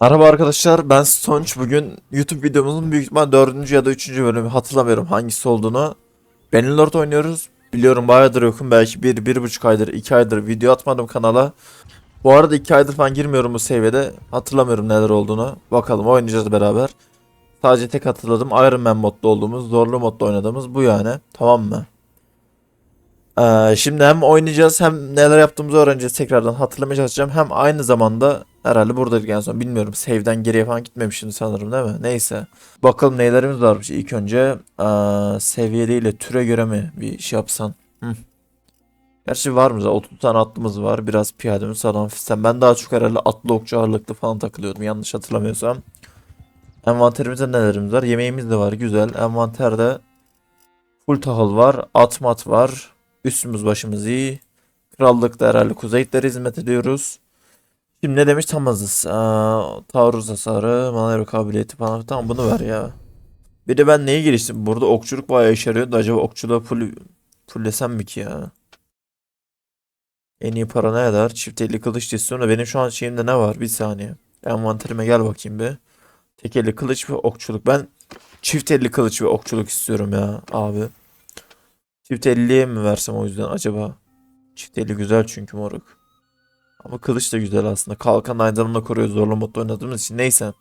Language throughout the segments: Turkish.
Merhaba arkadaşlar ben Stonç. Bugün YouTube videomuzun büyük ihtimal 4. ya da 3. bölümü hatırlamıyorum hangisi olduğunu. Bannerlord oynuyoruz. Biliyorum bayağıdır yokum belki 1 bir, 1,5 aydır 2 aydır video atmadım kanala. Bu arada 2 aydır falan girmiyorum bu seviyede. Hatırlamıyorum neler olduğunu. Bakalım oynayacağız beraber. Sadece tek hatırladım Iron Man modda olduğumuz, zorlu modda oynadığımız bu yani. Tamam mı? Ee, şimdi hem oynayacağız hem neler yaptığımızı öğreneceğiz tekrardan hatırlamaya çalışacağım. Hem aynı zamanda herhalde buradaydık en son bilmiyorum. Save'den geriye falan gitmemişim sanırım değil mi? Neyse. Bakalım nelerimiz varmış ilk önce. Ee, seviye değil de türe göre mi bir şey yapsan? Hı. Gerçi var mı? zaten? 30 tane atlımız var. Biraz piyademiz falan fistan. Ben daha çok herhalde atlı okçu ağırlıklı falan takılıyordum. Yanlış hatırlamıyorsam. Envanterimizde nelerimiz var? Yemeğimiz de var. Güzel. Envanterde full tahıl var. At mat var. Üstümüz başımız iyi. Krallıkta herhalde kuzeyitlere hizmet ediyoruz. Şimdi ne demiş tam azız. Aa, taarruz hasarı, manevra kabiliyeti falan. Tamam bunu ver ya. Bir de ben neyi geliştim? Burada okçuluk bayağı işe yarıyordu. Acaba okçuluğa full, fulllesem mi ki ya? En iyi para ne eder? Çift elli kılıç istiyorum da benim şu an şeyimde ne var? Bir saniye. Envanterime gel bakayım bir. Tek elli kılıç ve okçuluk. Ben çift elli kılıç ve okçuluk istiyorum ya abi. Çift elliye mi versem o yüzden acaba? Çift elli güzel çünkü moruk. Ama kılıç da güzel aslında. Kalkan zamanda koruyor zorlu modda oynadığımız için. Neyse.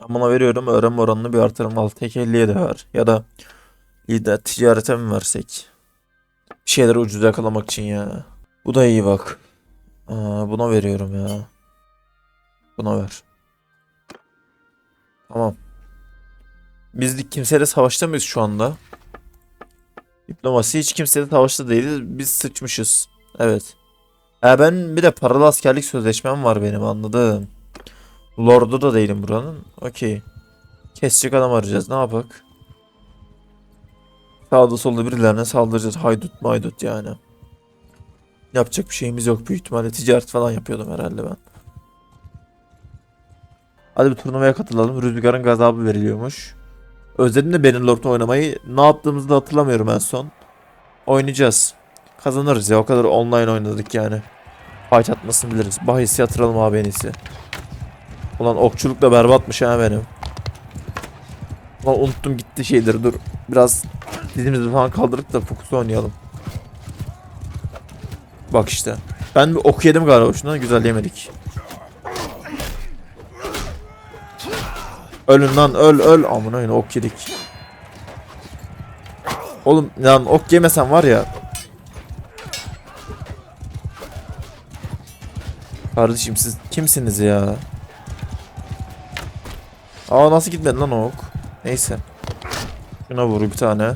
Ben buna veriyorum. Öğrenme oranını bir artırım al. Tek 50'ye de ver. Ya da lider ticarete mi versek? Bir şeyleri ucuz yakalamak için ya. Bu da iyi bak. Aa, buna veriyorum ya. Buna ver. Tamam. Biz kimseyle savaşta şu anda? Diplomasi hiç kimseyle savaşta değiliz. Biz sıçmışız. Evet. E ben bir de paralı askerlik sözleşmem var benim anladım. Lord'u da değilim buranın. Okey. Kesecek adam arayacağız. Ne yapak? Sağda solda birilerine saldıracağız. Haydut maydut yani. Yapacak bir şeyimiz yok büyük ihtimalle. Ticaret falan yapıyordum herhalde ben. Hadi bir turnuvaya katılalım. Rüzgar'ın gazabı veriliyormuş. Özledim de benim Lord'u oynamayı. Ne yaptığımızı da hatırlamıyorum en son. Oynayacağız. Kazanırız ya o kadar online oynadık yani. Fight atmasını biliriz. Bahisi yatıralım abi en iyisi. Ulan okçuluk da berbatmış ha benim. Ulan unuttum gitti şeyleri dur. Biraz dizimizi falan kaldırıp da fokus oynayalım. Bak işte. Ben bir ok yedim galiba şundan güzel yemedik. Ölün lan öl öl. Amına koyayım ok yedik. Oğlum lan ok yemesen var ya Kardeşim siz kimsiniz ya? Aa nasıl gitmedi lan o ok? Neyse. Şuna vur bir tane.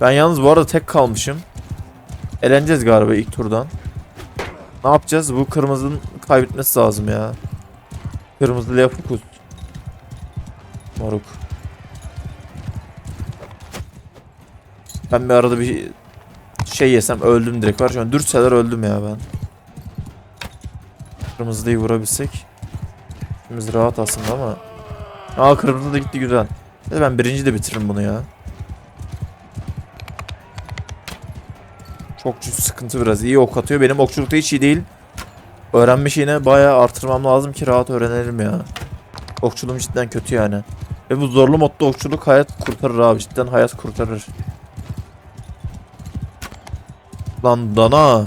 Ben yalnız bu arada tek kalmışım. Eleneceğiz galiba ilk turdan. Ne yapacağız? Bu kırmızının kaybetmesi lazım ya. Kırmızılıya fokus. Moruk. Ben bir arada bir şey yesem öldüm direkt var. Şu an dürtseler öldüm ya ben. Kırmızıyı vurabilsek. İşimiz rahat aslında ama. Aa kırmızı da gitti güzel. Hadi ben birinci de bitiririm bunu ya. Çok sıkıntı biraz. İyi ok atıyor. Benim okçulukta hiç iyi değil. Öğrenme şeyine bayağı artırmam lazım ki rahat öğrenelim ya. Okçuluğum cidden kötü yani. Ve bu zorlu modda okçuluk hayat kurtarır abi. Cidden hayat kurtarır. Lan dana.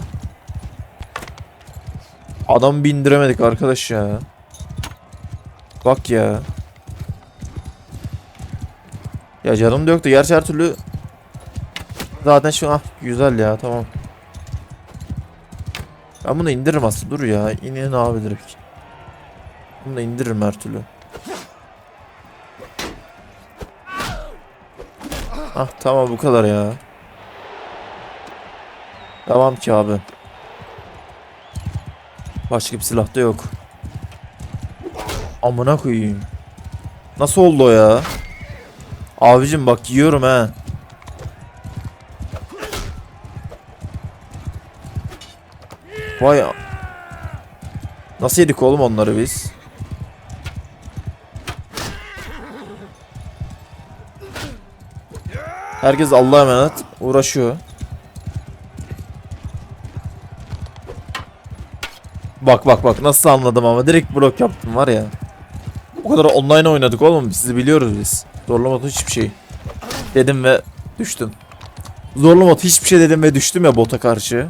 Adam bindiremedik arkadaş ya. Bak ya. Ya canım da yoktu. Gerçi her türlü zaten şu ah güzel ya tamam. Ben bunu indiririm aslında. Dur ya. İnin abi direkt. Bunu da indiririm her türlü. Ah tamam bu kadar ya. Tamam ki abi. Başka bir silah da yok. Amına koyayım. Nasıl oldu o ya? Abicim bak yiyorum ha. Vay Nasıl yedik oğlum onları biz? Herkes Allah'a emanet uğraşıyor. Bak bak bak nasıl anladım ama direkt blok yaptım var ya. O kadar online oynadık oğlum sizi biliyoruz biz. Zorlamadı hiçbir şey. Dedim ve düştüm. Zorlamadı hiçbir şey dedim ve düştüm ya bota karşı.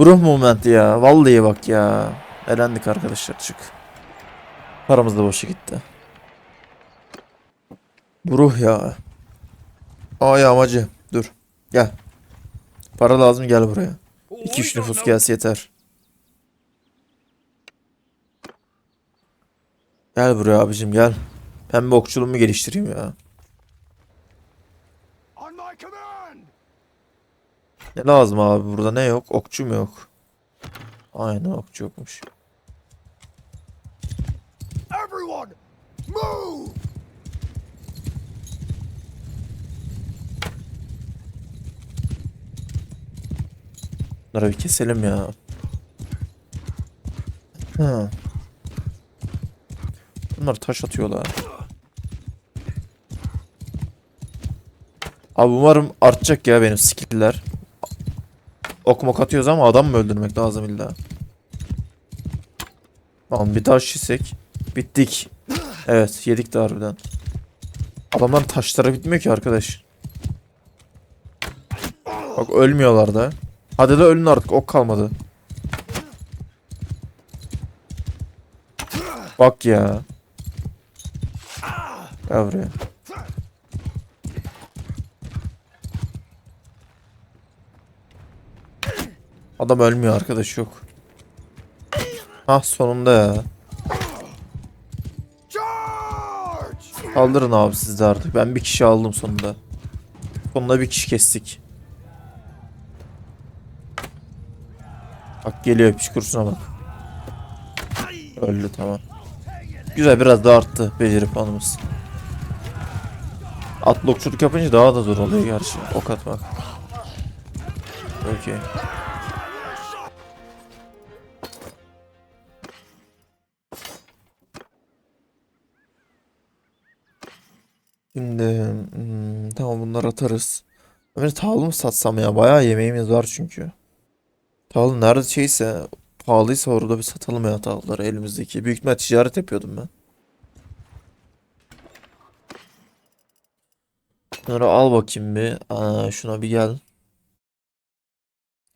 Ruh momenti ya. Vallahi bak ya. Elendik arkadaşlar çık. Paramız da boşa gitti. Ruh ya. Ay amacı. Dur. Gel. Para lazım gel buraya. 2-3 nüfus gelse yeter. Gel buraya abicim gel. Pembe okçuluğumu geliştireyim ya. Ne lazım abi burada ne yok? Okçu mu yok? Aynen okçu yokmuş. Everyone, move! Bunları bir keselim ya. Hı. Bunlar taş atıyorlar. Abi umarım artacak ya benim skill'ler. Ok mok atıyoruz ama adam mı öldürmek lazım illa? Tamam bir taş yesek. Bittik. Evet yedik de harbiden. Adamların taşları bitmiyor ki arkadaş. Bak ölmüyorlar da. Hadi de ölün artık ok kalmadı. Bak ya. Gel buraya. Adam ölmüyor arkadaş yok. Hah sonunda ya. Kaldırın abi siz de artık. Ben bir kişi aldım sonunda. Sonunda bir kişi kestik. Bak geliyor piç kursuna bak. Öldü tamam. Güzel biraz daha arttı beceri puanımız. Atlı okçuluk yapınca daha da zor oluyor gerçi. Ok atmak. Okey. Bunları atarız. Ömer tavlı mı satsam ya? Bayağı yemeğimiz var çünkü. Tavlı nerede şeyse pahalıysa orada bir satalım ya tavlıları elimizdeki. Büyük ihtimal ticaret yapıyordum ben. Bunları al bakayım bir. Aa, şuna bir gel.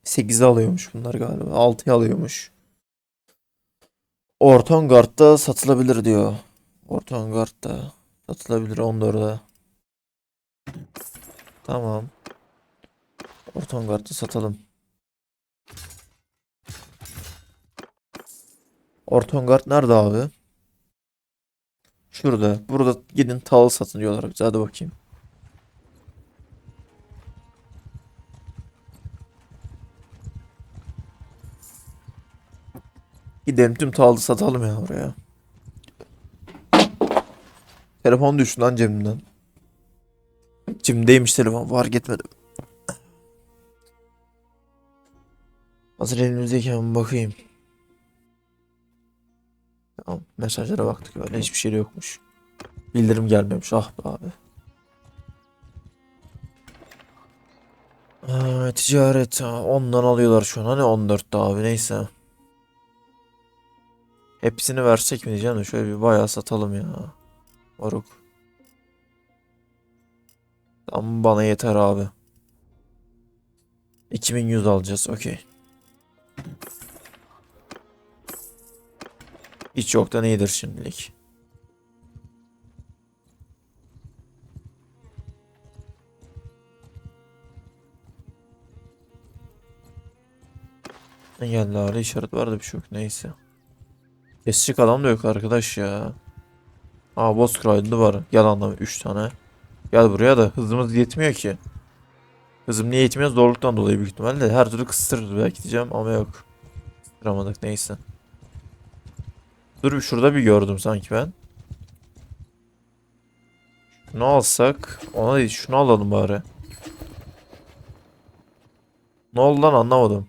8'e alıyormuş bunlar galiba. 6'ya alıyormuş. Ortongard'da satılabilir diyor. Ortongard'da satılabilir 14'e. Tamam. Ortongard'da satalım. Ortongard nerede abi? Şurada. Burada gidin tağıl satın diyorlar bize. Hadi bakayım. Gidelim tüm tağlı satalım ya oraya. Telefon düştü lan cebimden. Cimdeymiş telefon. Fark etmedim. Hazır elimizdeyken bakayım. Tamam. Mesajlara baktık öyle. Hiçbir şey yokmuş. Bildirim gelmemiş. Ah be abi. Aa, ticaret. ha, Ondan alıyorlar şu an. Hani 14'te abi neyse. Hepsini versek mi diyeceğim şöyle bir bayağı satalım ya. Moruk. Tam bana yeter abi. 2100 alacağız. Okey. Hiç yoktan iyidir şimdilik. Ne geldi hala işaret vardı bir şey yok neyse. Kesecek adam da yok arkadaş ya. Aa boss cride'lı var. Anlamı 3 tane. Gel buraya da hızımız yetmiyor ki. Hızım niye yetmiyor? Zorluktan dolayı büyük ihtimalle. Her türlü kıstırırız belki diyeceğim ama yok. Kıstıramadık neyse. Dur bir şurada bir gördüm sanki ben. Şunu alsak. Ona değil şunu alalım bari. Ne oldu lan anlamadım.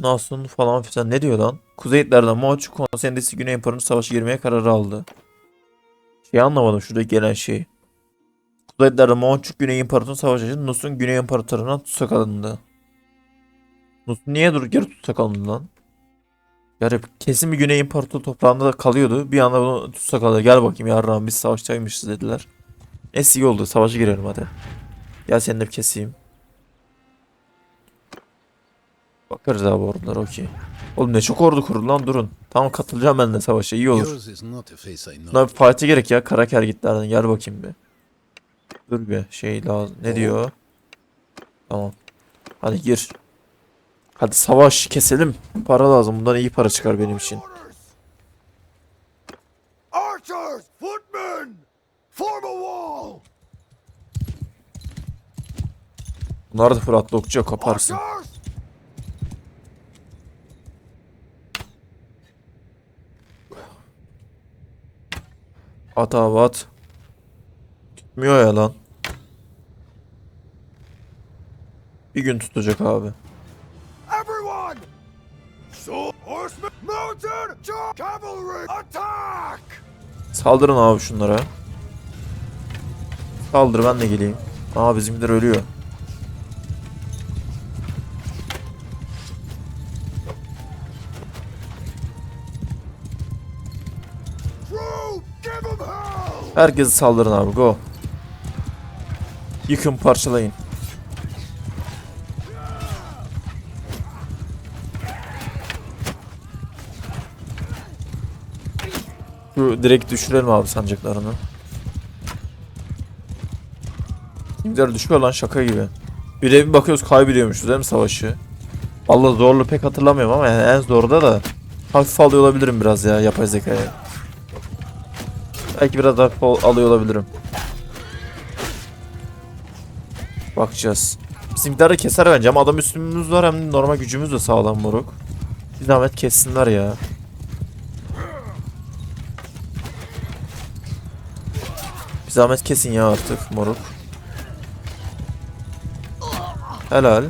Nasun falan filan ne diyor lan? Kuzeyitlerden Moğolcu konsendesi Güney İmparatorluğu savaşa girmeye kararı aldı. Şey anlamadım şurada gelen şey. Kuzeyitlerden Moğolcu Güney İmparatorluğu savaşı için Nus'un Güney İmparatorluğu'na tutsak alındı. Nasıl niye dur geri tutsak alındı lan? Yani kesin bir Güney İmparator toprağında da kalıyordu. Bir anda bunu tutsak aldı. Gel bakayım yarrağım biz savaştaymışız dediler. Neyse iyi oldu. Savaşa girelim hadi. Gel seni de keseyim. Bakarız abi oralar okey. Oğlum ne çok ordu kurdu lan durun. Tamam katılacağım ben de savaşa iyi olur. Bir parti gerek ya. Kara kergitlerden gel bakayım bir. Dur bir şey lazım. Ne diyor? Tamam. Hadi gir. Hadi savaş keselim. Para lazım. Bundan iyi para çıkar benim için. Archers! Footmen! Form a wall! Bunlar da Fırat'la okçuya kaparsın. Archers! At abi at. Tutmuyor ya lan. Bir gün tutacak abi. Saldırın abi şunlara. Saldır ben de geleyim. Aa bizimkiler ölüyor. Herkesi saldırın abi go. Yıkın parçalayın. Şu direkt düşürelim abi sancaklarını. Kimler düşmüyor lan şaka gibi. Bir bir bakıyoruz kaybediyormuşuz değil mi savaşı? Vallahi zorlu pek hatırlamıyorum ama yani en zorda da hafif alıyor olabilirim biraz ya yapay zekaya. Belki biraz hafif alıyor olabilirim. Bakacağız. Bizimkiler de keser bence ama adam üstümüz var hem normal gücümüz de sağlam moruk. Bir zahmet kessinler ya. Bir zahmet kesin ya artık moruk. Helal.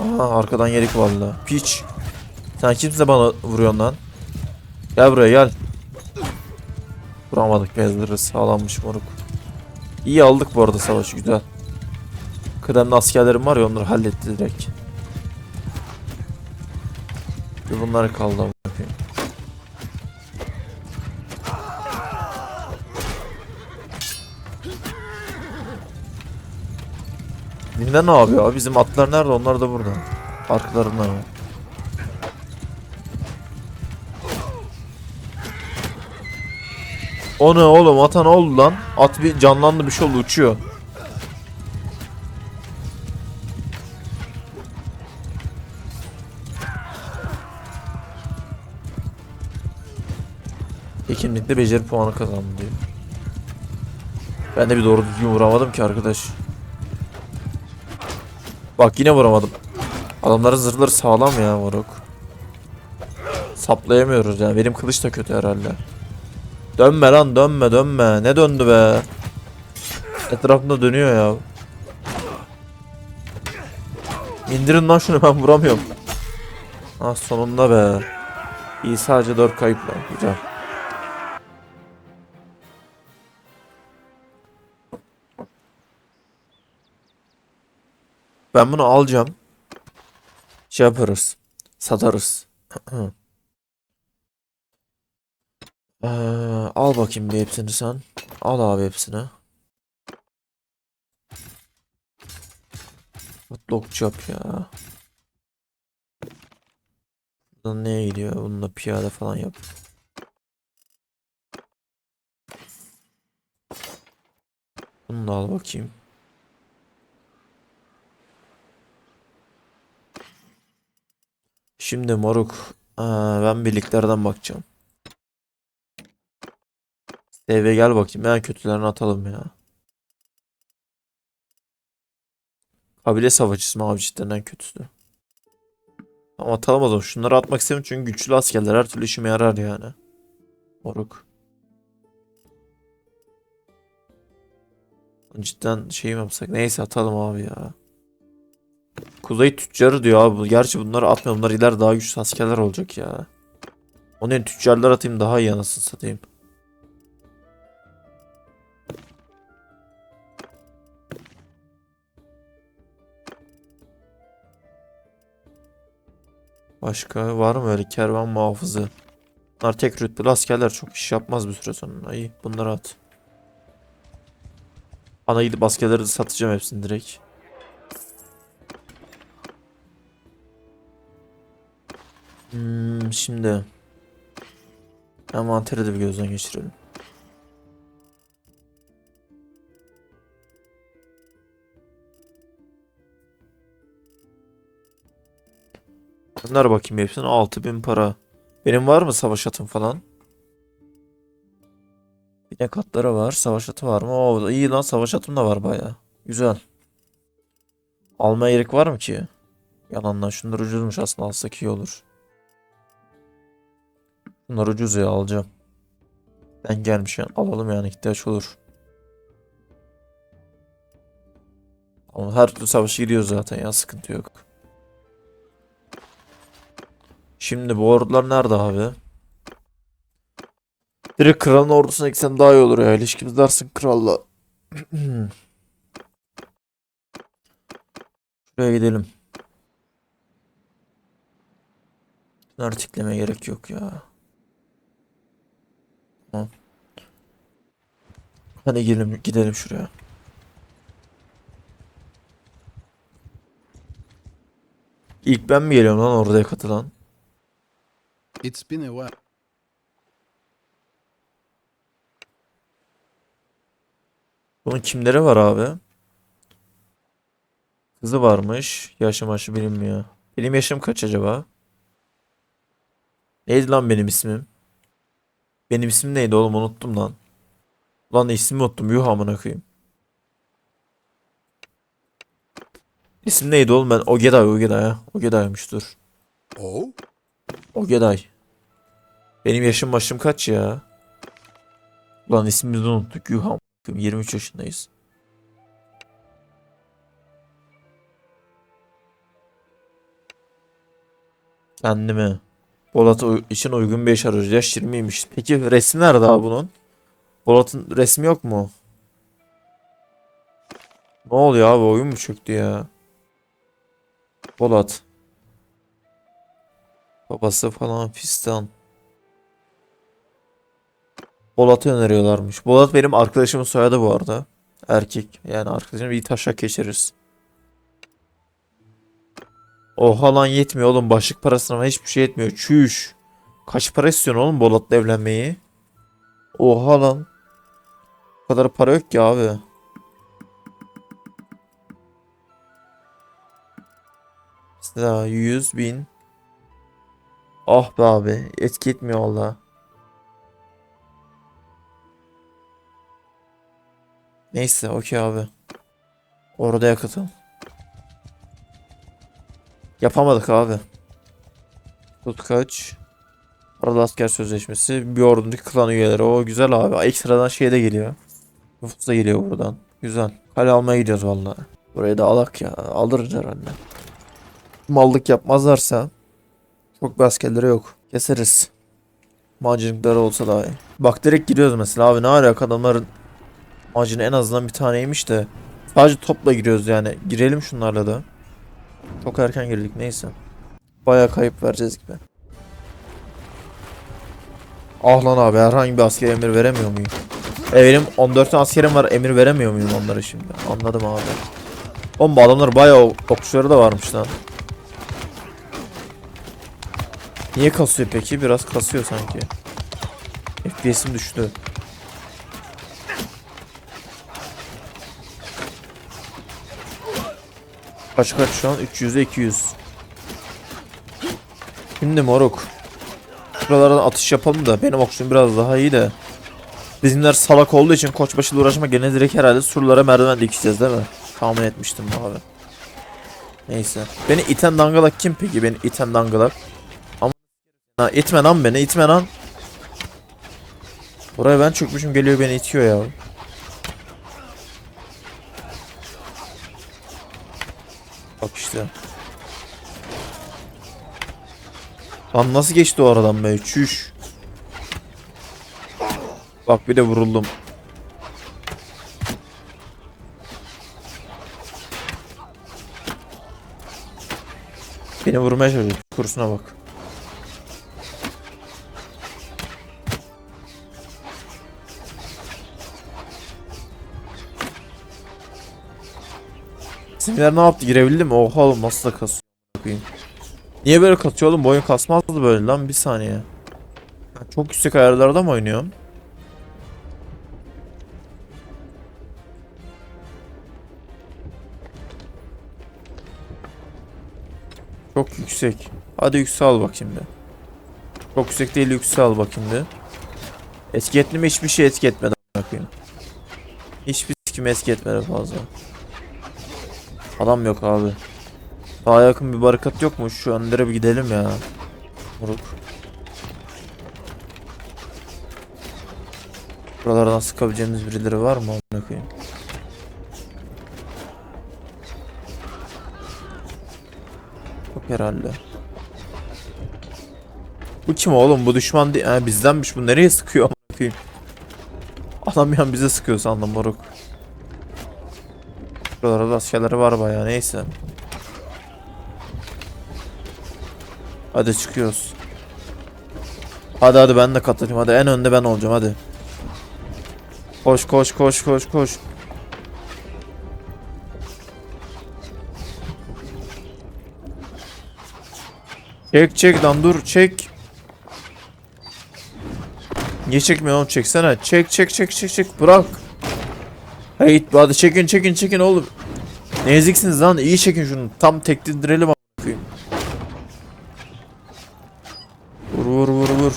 Aa arkadan yedik valla. Piç. Sen kimse bana vuruyorsun lan? Gel buraya gel. Vuramadık bezleri sağlanmış moruk. İyi aldık bu arada savaşı güzel. Kıdemli askerlerim var ya onları halletti direkt. Bir bunlar kaldı bakayım. Bizimler ne yapıyor? Bizim atlar nerede? Onlar da burada. Arkalarında mı? O ne oğlum? Ata ne oldu lan? At bir canlandı bir şey oldu uçuyor. Hekimlikte beceri puanı kazandı diyor. Ben de bir doğru düzgün vuramadım ki arkadaş. Bak yine vuramadım. Adamların zırhları sağlam ya moruk. Saplayamıyoruz yani. Benim kılıç da kötü herhalde. Dönme lan dönme dönme. Ne döndü be? Etrafında dönüyor ya. İndirin lan şunu ben vuramıyorum. Ah sonunda be. İyi sadece 4 kayıpla. Güzel. Ben bunu alacağım. Şey yaparız. Satarız. Ee, al bakayım bir hepsini sen. Al abi hepsini. Mutlulukçu yap ya. Buradan neye gidiyor? Bununla piyade falan yap. Bunu da al bakayım. Şimdi moruk. Aa, ben birliklerden bakacağım. CV gel bakayım. En kötülerini atalım ya. Kabile savaşçısı mı cidden en kötüsü. Ama atalım o zaman. Şunları atmak istemiyorum çünkü güçlü askerler her türlü işime yarar yani. Moruk. Cidden şey mi yapsak? Neyse atalım abi ya. Kuzey tüccarı diyor abi. Gerçi bunları atmıyorum. Bunlar iler daha güçlü askerler olacak ya. Onun tüccarlar atayım daha iyi anasını satayım. Başka var mı öyle kervan muhafızı? Bunlar tek rütbeli askerler çok iş yapmaz bir süre sonra. İyi bunları at. Ana gidip askerleri de satacağım hepsini direkt. Hmm, şimdi envanteri de bir gözden geçirelim. Bunlar bakayım hepsine 6000 para. Benim var mı savaş atım falan? Bir de katları var. Savaş atı var mı? Oo, iyi lan savaş atım da var baya. Güzel. Almaya gerek var mı ki? Yalandan şunlar ucuzmuş aslında alsak iyi olur. Bunlar ucuz ya alacağım. Ben gelmişken alalım yani ihtiyaç olur. Ama her türlü savaşa giriyoruz zaten ya sıkıntı yok. Şimdi bu ordular nerede abi? Direkt kralın ordusuna gitsem daha iyi olur ya. İlişkimiz dersin kralla. Şuraya gidelim. Bunları gerek yok ya. Tamam. Hadi gidelim, gidelim şuraya. İlk ben mi geliyorum lan oraya katılan? It's been a while. Bunun kimleri var abi? Kızı varmış. Yaşı maşı bilinmiyor. Benim yaşım kaç acaba? Neydi lan benim ismim? Benim ismim neydi oğlum unuttum lan. Lan ismimi unuttum. Yuh amına koyayım. İsim neydi oğlum ben? Ogeday Ogeday ha. Ogeday'mış dur. Oh? Ogeday. Benim yaşım başım kaç ya? Lan ismimizi unuttuk. Yuh amına koyayım. 23 yaşındayız. Kendime. Polat uy- için uygun bir yaş arıyoruz. Yaş 20'ymiş. Peki resmi nerede abi bunun? Polat'ın resmi yok mu? Ne oluyor abi oyun mu çöktü ya? Polat. Babası falan fistan. Polat'ı öneriyorlarmış. Polat benim arkadaşımın soyadı bu arada. Erkek. Yani arkadaşım iyi taşak geçiririz. Oha lan yetmiyor oğlum. Başlık parasına hiçbir şey yetmiyor. Çüş. Kaç para istiyorsun oğlum Polat'la evlenmeyi? Oha lan. Bu kadar para yok ki abi. Mesela 100 bin. Ah be abi. Etki etmiyor valla. Neyse okey abi. Orada yakıtım. Yapamadık abi. Tut kaç. Paralı asker sözleşmesi. Bir ordudaki klan üyeleri. O güzel abi. Ekstradan şey de geliyor. Nüfus da geliyor buradan. Güzel. Kale almaya gidiyoruz vallahi. Burayı da alak ya. Alırız herhalde. Mallık yapmazlarsa çok bir askerleri yok. Keseriz. Mancınıkları olsa daha iyi. Bak direkt giriyoruz mesela abi ne alaka adamların macını en azından bir taneymiş de sadece topla giriyoruz yani. Girelim şunlarla da. Çok erken girdik neyse. Baya kayıp vereceğiz gibi. Ah lan abi herhangi bir asker emir veremiyor muyum? E benim 14 tane askerim var emir veremiyor muyum onlara şimdi? Anladım abi. Oğlum bu adamlar bayağı okçuları da varmış lan. Niye kasıyor peki? Biraz kasıyor sanki. FPS'im düştü. Kaç kaç şu an? 300'e 200. Şimdi moruk. Şuralardan atış yapalım da benim okçum biraz daha iyi de. Bizimler salak olduğu için koçbaşıyla uğraşmak gene direkt herhalde surlara merdiven dikeceğiz değil mi? Tahmin etmiştim abi. Neyse. Beni iten dangalak kim peki? Beni iten dangalak. Ama ha, itme lan beni itme lan. Buraya ben çökmüşüm geliyor beni itiyor ya. İşte. Lan nasıl geçti o aradan be? Çüş. Bak bir de vuruldum. Beni vurmaya çalışıyor. Kurusuna bak. Bizimkiler ne yaptı? Girebildi mi? Oha oğlum nasıl da kasıyor? Niye böyle kasıyor oğlum? Bu oyun kasmazdı böyle lan bir saniye. Çok yüksek ayarlarda mı oynuyorum? Çok yüksek. Hadi yüksel bak şimdi. Çok yüksek değil yüksel bak şimdi. Etki etti mi hiçbir şey etki etmedi bakayım. Hiçbir kim etki etmedi fazla. Adam yok abi. Daha yakın bir barikat yok mu? Şu önlere bir gidelim ya. Moruk. Buralardan sıkabileceğimiz birileri var mı? Amına koyayım. Yok herhalde. Bu kim oğlum? Bu düşman değil. Ha, bizdenmiş. Bu nereye sıkıyor? Adam yan bize sıkıyor sandım moruk. Buralarda askerleri var bayağı neyse. Hadi çıkıyoruz. Hadi hadi ben de katılayım. Hadi en önde ben olacağım hadi. Koş koş koş koş koş. Çek çek lan dur çek. Niye çekmiyor oğlum çeksene. Çek çek çek çek çek bırak. Hey hadi çekin çekin çekin oğlum. Ne eziksiniz lan iyi çekin şunu. Tam tektirdirelim a**ayım. Vur vur vur vur.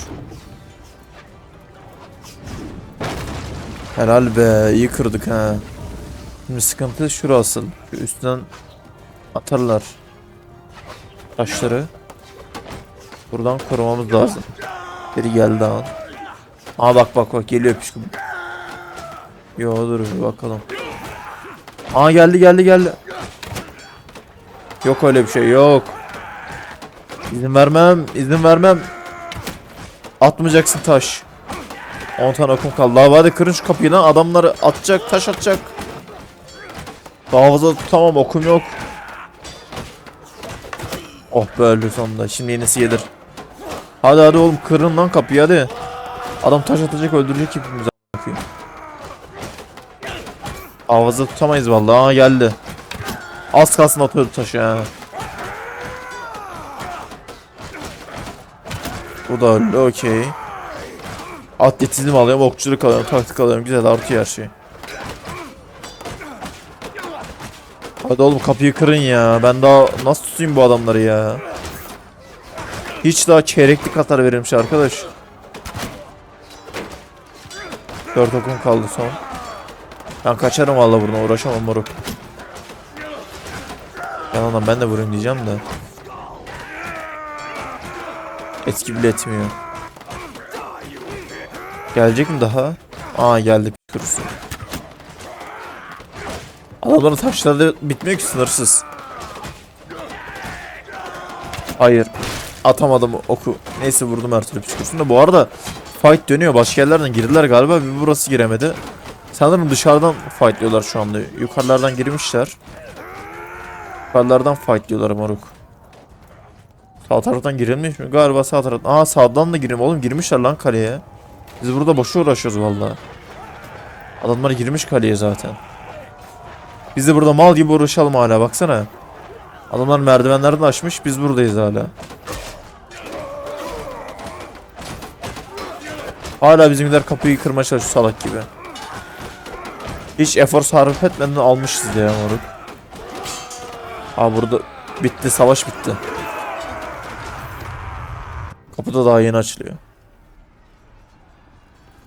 Helal be iyi kırdık ha. Şimdi sıkıntı şurası. Şu üstten atarlar. Taşları. Buradan korumamız lazım. Biri geldi an. Aa bak bak bak geliyor pişkin. Yo dur bir bakalım. Aa geldi geldi geldi. Yok öyle bir şey yok. İzin vermem izin vermem. Atmayacaksın taş. 10 tane okum kaldı. Daha hadi kırın şu kapıyı lan. Adamları atacak taş atacak. Daha fazla tutamam okum yok. Oh be öldü sonunda. Şimdi yenisi gelir. Hadi hadi oğlum kırın lan kapıyı hadi. Adam taş atacak öldürecek hepimizi. Havazı tutamayız vallahi. Aa geldi. Az kalsın atıyordu taşı ha. Bu da öldü okey. Atletizm alıyorum, okçuluk alıyorum, taktik alıyorum. Güzel artıyor her şey. Hadi oğlum kapıyı kırın ya. Ben daha nasıl tutayım bu adamları ya? Hiç daha çeyreklik atar verilmiş arkadaş. Dört okum kaldı son. Ben kaçarım valla buradan uğraşamam moruk. Yalandan ben de vurayım diyeceğim de. Etki bile etmiyor. Gelecek mi daha? Aa geldi kurusu. Adamların taşları bitmiyor ki sınırsız. Hayır. Atamadım oku. Neyse vurdum her türlü püskürsün Bu arada fight dönüyor. Başka yerlerden girdiler galiba. Bir burası giremedi. Sanırım dışarıdan fightlıyorlar şu anda. Yukarılardan girmişler. Yukarılardan fightlıyorlar moruk. Sağ taraftan girilmiş mi? Galiba sağ taraftan. Aa sağdan da girim. Oğlum girmişler lan kaleye. Biz burada boşu uğraşıyoruz vallahi. Adamlar girmiş kaleye zaten. Biz de burada mal gibi uğraşalım hala baksana. Adamlar merdivenlerden açmış biz buradayız hala. Hala bizimkiler kapıyı kırmaya çalışıyor salak gibi. Hiç efor sarf etmeden almışız ya moruk. Aa burada bitti savaş bitti. Kapı da daha yeni açılıyor.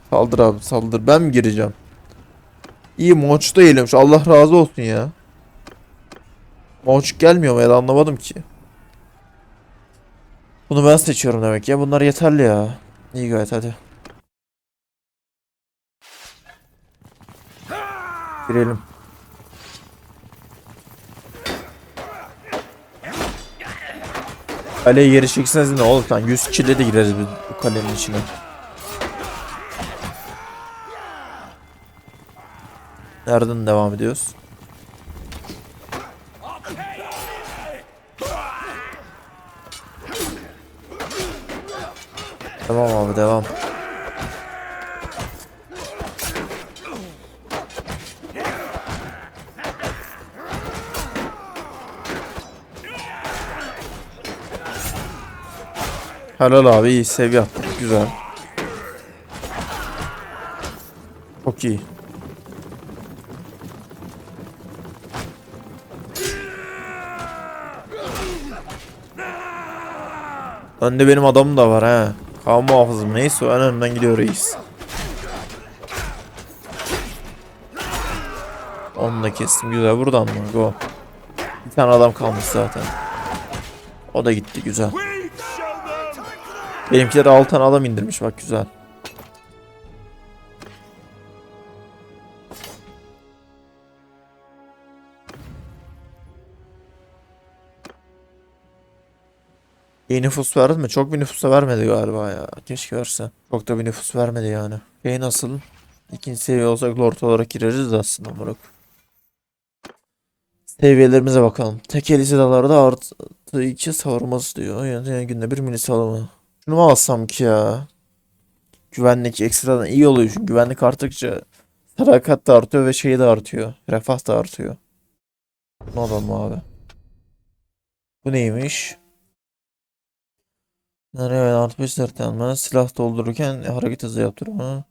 Saldır abi saldır. Ben mi gireceğim? İyi Monç da eğilmiş. Allah razı olsun ya. Monç gelmiyor mu ya da anlamadım ki. Bunu ben seçiyorum demek ya. Bunlar yeterli ya. İyi gayet hadi. Girelim. Kaleye geri çekseniz ne olur lan 100 kille de gireriz bu kalenin içine. Nereden devam ediyoruz? Tamam abi devam. Helal abi iyi seviye attık güzel. Çok iyi. Önde benim adamım da var ha. Kaan muhafızım neyse en önden gidiyor reis. Onu da kestim güzel buradan mı? Go. Bir tane adam kalmış zaten. O da gitti güzel. We show them! Benimkiler 6 tane adam indirmiş bak güzel. İyi nüfus verdi mi? Çok bir nüfus da vermedi galiba ya. Keşke verse. Çok da bir nüfus vermedi yani. Şey nasıl? İkinci seviye olsak lord olarak gireriz de aslında moruk. Seviyelerimize bakalım. Tek eli silahlarda artı 2 savurması diyor. Yani, yani günde bir mini salımı. Şunu mu alsam ki ya? Güvenlik ekstradan iyi oluyor çünkü güvenlik arttıkça sadakat da artıyor ve şey de artıyor. Refah da artıyor. Ne alalım abi? Bu neymiş? Nereye artı 5 zırhlanma, silah doldururken hareket hızı yaptırma.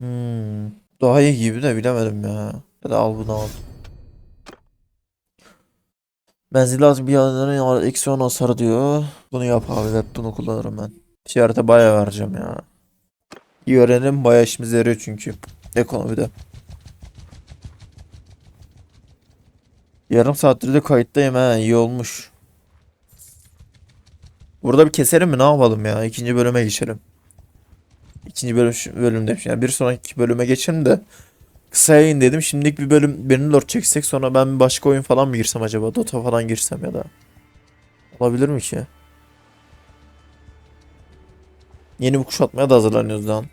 Hmm. Daha iyi gibi de bilemedim ya. Ya da al bunu al. Menzili az bir yanların eksi 10 hasarı diyor. Bunu yap abi. Evet bunu kullanırım ben. Ticarete bayağı vereceğim ya. İyi öğrenelim bayağı işimize yarıyor çünkü. Ekonomide. Yarım saattir de kayıttayım ha. iyi olmuş. Burada bir keselim mi? Ne yapalım ya? İkinci bölüme geçelim. İkinci bölüm bölüm demiş. Yani bir sonraki bölüme geçelim de kısa yayın dedim. Şimdilik bir bölüm birini lord çeksek sonra ben bir başka oyun falan mı girsem acaba? Dota falan girsem ya da. Olabilir mi ki? Yeni bir kuşatmaya da hazırlanıyoruz lan.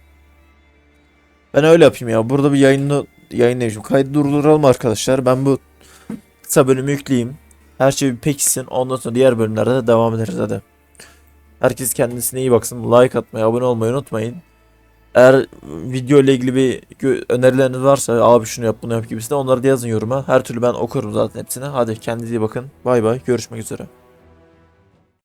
Ben öyle yapayım ya. Burada bir yayını yayınlayayım. Kaydı durduralım arkadaşlar. Ben bu kısa bölümü yükleyeyim. Her şey bir pekişsin. Ondan sonra diğer bölümlerde de devam ederiz hadi. Herkes kendisine iyi baksın. Like atmayı, abone olmayı unutmayın. Eğer video ile ilgili bir önerileriniz varsa abi şunu yap bunu yap gibisinde onları da yazın yoruma. Her türlü ben okurum zaten hepsini. Hadi kendinize iyi bakın. Bay bay. Görüşmek üzere.